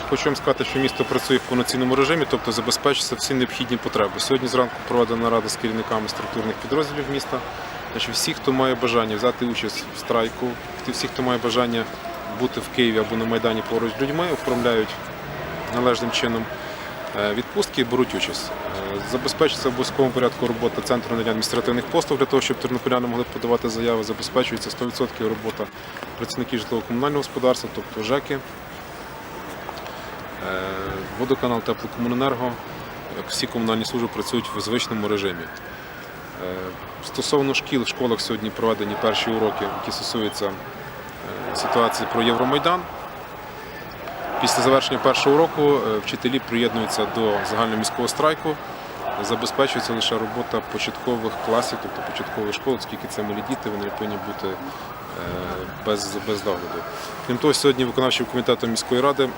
Хочу вам сказати, що місто працює в повноцінному режимі, тобто забезпечується всі необхідні потреби. Сьогодні зранку проведена нарада з керівниками структурних підрозділів міста. Значить, всі, хто має бажання взяти участь в страйку, всі, хто має бажання бути в Києві або на Майдані поруч з людьми, оформляють належним чином е, відпустки і беруть участь. Е, Забезпечується в обов'язковому порядку робота центру надання адміністративних послуг для того, щоб тернополяни могли подавати заяви. Забезпечується 100% робота працівників житлово-комунального господарства, тобто ЖЕКи. Е, Водоканал, теплокомуненерго, всі комунальні служби працюють в звичному режимі. Е, Стосовно шкіл, в школах сьогодні проведені перші уроки, які стосуються е, ситуації про Євромайдан. Після завершення першого уроку вчителі приєднуються до загальноміського страйку. Забезпечується лише робота початкових класів, тобто початкових школ, оскільки це малі діти, вони повинні бути без, без догляду. Крім того, сьогодні виконавчим комітетом міської ради е,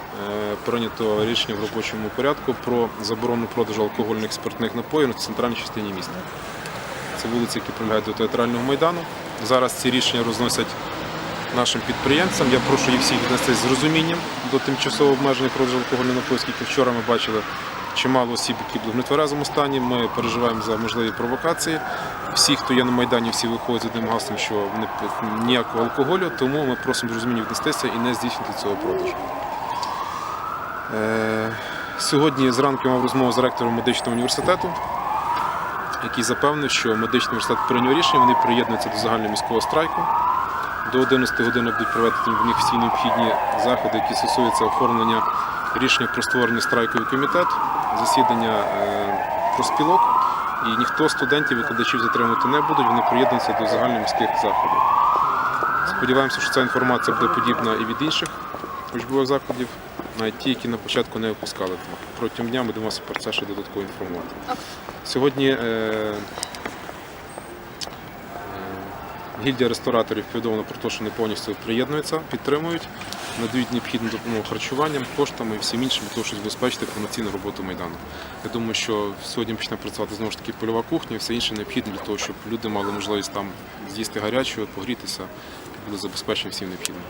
прийнято рішення в робочому порядку про заборону продажу алкогольних спиртних напоїв на центральній частині міста. Це вулиці, які прилягають до театрального майдану. Зараз ці рішення розносять нашим підприємцям. Я прошу їх всіх віднести з розумінням до тимчасово обмежених продажу алкогольних напоїв, оскільки вчора ми бачили чимало осіб, які були в нетверезому стані. Ми переживаємо за можливі провокації. Всі, хто є на Майдані, всі виходять з одним гаслом, що не ніякого алкоголю, тому ми просимо з розумінням віднестися і не здійснити цього продажу. Е, Сьогодні зранку я мав розмову з ректором медичного університету, який запевнив, що медичний університет прийняв рішення, вони приєднуються до загальноміського страйку. До 11 години будуть проведені в них всі необхідні заходи, які стосуються оформлення рішення про створення страйковий комітет, засідання е, профспілок. І ніхто студентів, викладачів затримувати не будуть, вони приєднуються до загальноміських заходів. Сподіваємося, що ця інформація буде подібна і від інших учбових заходів, навіть ті, які на початку не випускали. Протягом дня ми будемо про це ще додатково інформувати. Сьогодні е, гільдія рестораторів повідомила про те, що вони повністю приєднуються, підтримують, надають необхідну допомогу харчуванням, коштами і всім іншим для того, щоб забезпечити повноцінну роботу майдану. Я думаю, що сьогодні почне працювати знову ж таки польова кухня і все інше необхідне для того, щоб люди мали можливість там з'їсти гарячого, погрітися, були забезпечені всім необхідним.